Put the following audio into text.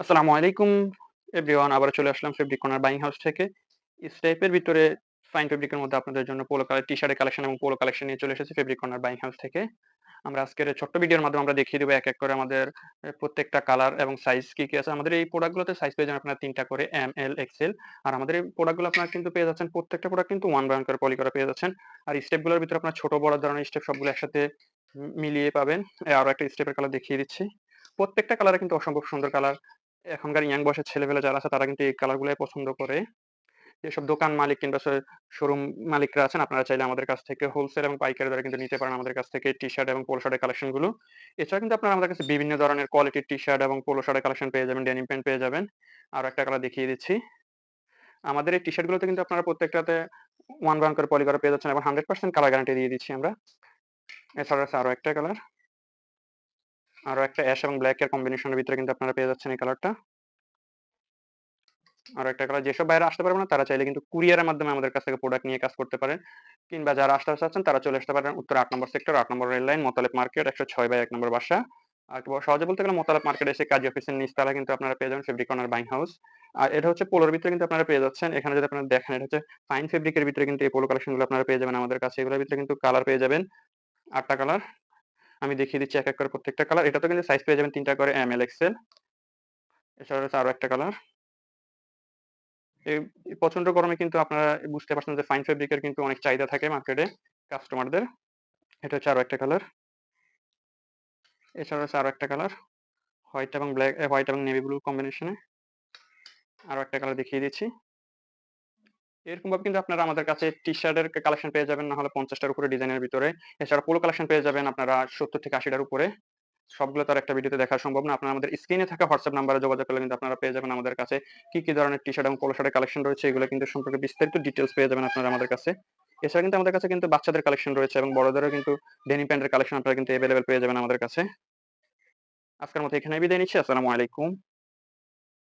আসসালামু আলাইকুম, এভরিওয়ান। আবার চলে আসলাম ফেব্রিক কর্নার বাইং হাউস থেকে। স্টেপের ভিতরে ফাইন ফেব্রিকের মধ্যে আপনাদের জন্য পোলো কালার টি শার্টের কালেকশন এবং পোলো কালেকশন নিয়ে চলে এসেছি ফেব্রিক কর্নার বাইং হাউস থেকে। আমরা আজকের ছোট্ট ভিডিওর মাধ্যমে আমরা দেখিয়ে দেবো এক এক করে আমাদের প্রত্যেকটা কালার এবং সাইজ কি কি আছে। আমাদের এই প্রোডাক্টগুলোতে সাইজ পেয়ে যাবেন আপনার তিনটা করে এম এল এক্সেল আর আমাদের এই প্রোডাক্টগুলো আপনার কিন্তু পেয়ে যাচ্ছেন, প্রত্যেকটা প্রোডাক্ট কিন্তু ওয়ান বাই ওয়ান করে পলি করে পেয়ে যাচ্ছেন। আর স্টেপগুলোর ভিতরে আপনার ছোট, বড় ধরনের স্টেপ সবগুলো একসাথে মিলিয়ে পাবেন। আরও একটা স্টেপের কালার দেখিয়ে দিচ্ছি। প্রত্যেকটা কালারে কিন্তু অসম্ভব সুন্দর কালার এখনকার ইয়াং বয়সের ছেলেপেলে যারা আছে, তারা কিন্তু এই কালার গুলাই পছন্দ করে। যেসব দোকান মালিক কিংবা শোরুম মালিকরা আছেন, আপনারা চাইলে আমাদের কাছ থেকে হোলসেল এবং পাইকারি দ্বারা কিন্তু নিতে পারেন আমাদের কাছ থেকে টি শার্ট এবং পোলো শার্টের কালেকশনগুলো। এছাড়া কিন্তু আপনারা আমাদের কাছে বিভিন্ন ধরনের কোয়ালিটির টি শার্ট এবং পোলো শার্টের কালেকশন পেয়ে যাবেন ডেনিম প্যান্ট পেয়ে যাবেন। আর একটা কালার দেখিয়ে দিচ্ছি। আমাদের এই টি শার্ট গুলোতে কিন্তু আপনারা প্রত্যেকটাতে ওয়ান ওয়ান করে পলি করে পেয়ে যাচ্ছেন এবং হান্ড্রেড পার্সেন্ট কালার গ্যারান্টি দিয়ে দিচ্ছি আমরা। এছাড়া আছে আরও একটা কালার আরও একটা অ্যাশ এবং ব্ল্যাক এর কম্বিনেশনের ভিতরে কিন্তু আপনারা পেয়ে যাচ্ছেন এই কালারটা আর একটা কালার যেসব বাইরে আসতে পারবে না, তারা চাইলে কিন্তু কুরিয়ারের মাধ্যমে আমাদের কাছ থেকে প্রোডাক্ট নিয়ে কাজ করতে পারেন। কিংবা যারা আসতে চাচ্ছেন, তারা চলে আসতে পারেন উত্তর আট নম্বর সেক্টর আট নম্বর রেল লাইন মোতালেব মার্কেট একশো ছয় বাই এক নম্বর বাসা। আর সহজে বলতে গেলে মোতালেব মার্কেট এসে কাজী অফিসের নিচতলা কিন্তু আপনারা পেয়ে যাবেন ফেব্রিক কর্নার বাইং হাউস আর এটা হচ্ছে পোলোর ভিতরে কিন্তু আপনারা পেয়ে যাচ্ছেন। এখানে যদি আপনারা দেখেন, এটা হচ্ছে ফাইন ফেব্রিকের ভিতরে কিন্তু এই পোলো কালেকশনগুলো আপনারা পেয়ে যাবেন আমাদের কাছে। এগুলোর ভিতরে কিন্তু কালার পেয়ে যাবেন আটটা কালার আমি দেখিয়ে দিচ্ছি এক এক করে প্রত্যেকটা কালার এটা তো কিন্তু সাইজ পেয়ে যাবেন তিনটা করে এম এল এক্সেল এছাড়া রয়েছে আরও একটা কালার এই প্রচণ্ড গরমে কিন্তু আপনারা বুঝতে পারছেন যে ফাইন ফেব্রিকের কিন্তু অনেক চাহিদা থাকে মার্কেটে কাস্টমারদের এটা হচ্ছে আরও একটা কালার এছাড়া হচ্ছে আরও একটা কালার হোয়াইট এবং ব্ল্যাক হোয়াইট এবং নেভি ব্লু কম্বিনেশনে আরও একটা কালার দেখিয়ে দিচ্ছি। এরকম ভাবে কিন্তু আপনারা আমাদের কাছে টি শার্টের কালেকশন পেয়ে যাবেন না হলে পঞ্চাশটার উপরে ডিজাইনের ভিতরে। এছাড়া পোলো কালেকশন পেয়ে যাবেন আপনারা সত্তর থেকে আশিটার উপরে। সবগুলো তার একটা ভিডিওতে দেখা সম্ভব না। আপনারা আমাদের স্ক্রিনে থাকা হোয়াটসঅ্যাপ নাম্বারে যোগাযোগ করলে কিন্তু আপনারা পেয়ে যাবেন আমাদের কাছে। কি কি ধরনের টি শার্ট এবং পোলো শার্টের কালেকশন রয়েছে, এগুলো কিন্তু সম্পর্কে বিস্তারিত ডিটেলস পেয়ে যাবেন আপনারা আমাদের কাছে। এছাড়া কিন্তু আমাদের কাছে কিন্তু বাচ্চাদের কালেকশন রয়েছে এবং বড়দেরও কিন্তু ডেনি প্যান্টের কালেকশন আপনারা কিন্তু অ্যাভেলেবেল পেয়ে যাবেন আমাদের কাছে। আজকের মতো এখানে বিদায় নিচ্ছি। আসসালামু আলাইকুম।